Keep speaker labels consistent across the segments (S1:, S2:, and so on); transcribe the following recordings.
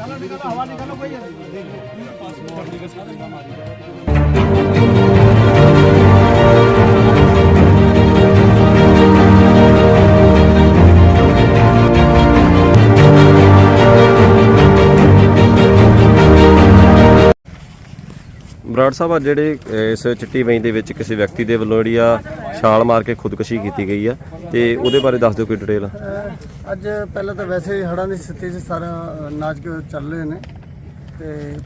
S1: निकालो निकालो हवा निकालो कोई पासपोर्ट निकाल सारा निकाल मारी ਬਰਾੜ ਸਾਹਿਬ ਆ ਜਿਹੜੇ ਇਸ ਚਿੱਟੀ ਵੈਂ ਦੇ ਵਿੱਚ ਕਿਸੇ ਵਿਅਕਤੀ ਦੇ ਵੱਲੋਂ ਜਿਹੜੀ ਆ ਛਾਲ ਮਾਰ ਕੇ ਖੁਦਕੁਸ਼ੀ ਕੀਤੀ ਗਈ ਆ ਤੇ ਉਹਦੇ ਬਾਰੇ ਦੱਸ ਦਿਓ ਕੋਈ ਡਿਟੇਲ
S2: ਅੱਜ ਪਹਿਲਾਂ ਤਾਂ ਵੈਸੇ ਹੀ ਹੜ੍ਹਾਂ ਦੀ ਸਥਿਤੀ 'ਚ ਸਾਰਾ ਅਹ, ਨਾਚ ਚੱਲ ਰਹੇ ਨੇ ਤੇ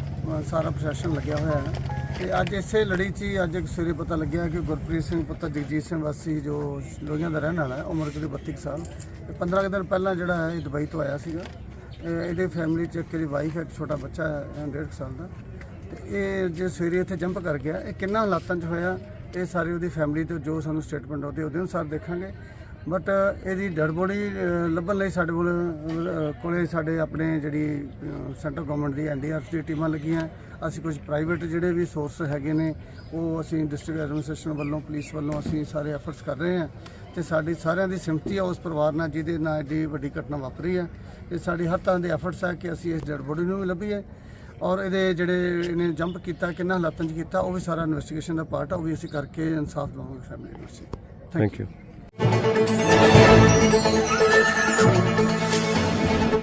S2: ਸਾਰਾ ਪ੍ਰਸ਼ਾਸਨ ਲੱਗਿਆ ਹੋਇਆ ਹੈ। ਤੇ ਅੱਜ ਇਸੇ ਲੜੀ 'ਚ ਹੀ ਅੱਜ ਇੱਕ ਸਵੇਰੇ ਪਤਾ ਲੱਗਿਆ ਕਿ ਗੁਰਪ੍ਰੀਤ ਸਿੰਘ ਪੁੱਤਰ ਜਗਜੀਤ ਸਿੰਘ ਵਾਸੀ ਜੋ ਲੋਹੀਆਂ ਦਾ ਰਹਿਣ ਵਾਲਾ ਹੈ ਉਮਰ ਕਰੀਬ 32 ਕੁ ਸਾਲ ਤੇ 15 ਕੁ ਦਿਨ ਪਹਿਲਾਂ ਜਿਹੜਾ ਹੈ ਇਹ ਦੁਬਈ ਤੋਂ ਆਇਆ ਸੀਗਾ। ਇਹਦੇ ਫੈਮਿਲੀ 'ਚ ਇੱਕ ਇਹਦੀ ਵਾਈਫ ਹੈ ਇੱਕ ਛੋਟਾ ਬੱਚਾ ਹੈ 1.5 ਸਾਲ ਦਾ। ਤੇ ਇਹ ਜੇ ਸਵੇਰੇ ਇੱਥੇ ਜੰਪ ਕਰ ਗਿਆ ਇਹ ਕਿੰਨਾ ਹਾਲਾਤਾਂ 'ਚ ਹੋਇਆ ਇਹ ਸਾਰੀ ਉਹਦੀ ਫੈਮਿਲੀ ਤੋਂ ਜੋ ਸਾਨੂੰ ਸਟੇਟਮੈਂਟ ਆਉਂਦੀ ਉਹਦੇ ਅਨੁਸਾਰ ਦੇਖਾਂਗੇ। ਬਟ ਇਹਦੀ ਡੈਡ ਬੋਡੀ ਲੱਭਣ ਲਈ ਸਾਡੇ ਕੋਲ ਅਹ, ਕੋਲੇ ਸਾਡੇ ਆਪਣੇ ਜਿਹੜੀ ਸੈਂਟਰ ਗਵਰਨਮੈਂਟ ਦੀ ਐਨਡੀਆਰਐਫ ਦੀ ਟੀਮਾਂ ਲੱਗੀਆਂ। ਅਸੀਂ ਕੁਝ ਪ੍ਰਾਈਵੇਟ ਜਿਹੜੇ ਵੀ ਸੋਰਸ ਹੈਗੇ ਨੇ ਉਹ ਅਸੀਂ ਡਿਸਟ੍ਰਿਕਟ ਐਡਮਿਨਿਸਟ੍ਰੇਸ਼ਨ ਵੱਲੋਂ ਪੁਲਿਸ ਵੱਲੋਂ ਅਸੀਂ ਸਾਰੇ ਐਫਰਟਸ ਕਰ ਰਹੇ ਹਾਂ। ਤੇ ਸਾਡੀ ਸਾਰਿਆਂ ਦੀ ਸਿਮਤੀ ਆ ਉਸ ਪਰਿਵਾਰ ਨਾਲ ਜਿਹਦੇ ਨਾਲ ਏਡੀ ਵੱਡੀ ਘਟਨਾ ਵਾਪਰੀ ਹੈ ਇਹ ਸਾਡੀ ਹਰ ਤਰ੍ਹਾਂ ਦੇ ਐਫਰਟਸ ਹੈ ਕਿ ਅਸੀਂ ਇਸ ਡੈਡ ਬੋਡੀ ਨੂੰ ਵੀ ਲੱਭੀਏ। ਔਰ ਇਹਦੇ ਜਿਹੜੇ ਇਹਨੇ ਜੰਪ ਕੀਤਾ ਕਿੰਨਾ ਹਾਲਾਤਾਂ 'ਚ ਕੀਤਾ ਉਹ ਵੀ ਸਾਰਾ ਇਨਵੈਸਟੀਗੇਸ਼ਨ ਦਾ ਪਾਰਟ ਆ ਉਹ ਵੀ ਅਸੀਂ ਕਰਕੇ ਇਨਸਾਫ ਦਵਾਂਗੇ ਫੈਮਿਲੀ ਨੂੰ ਅਸੀਂ।
S1: Thank you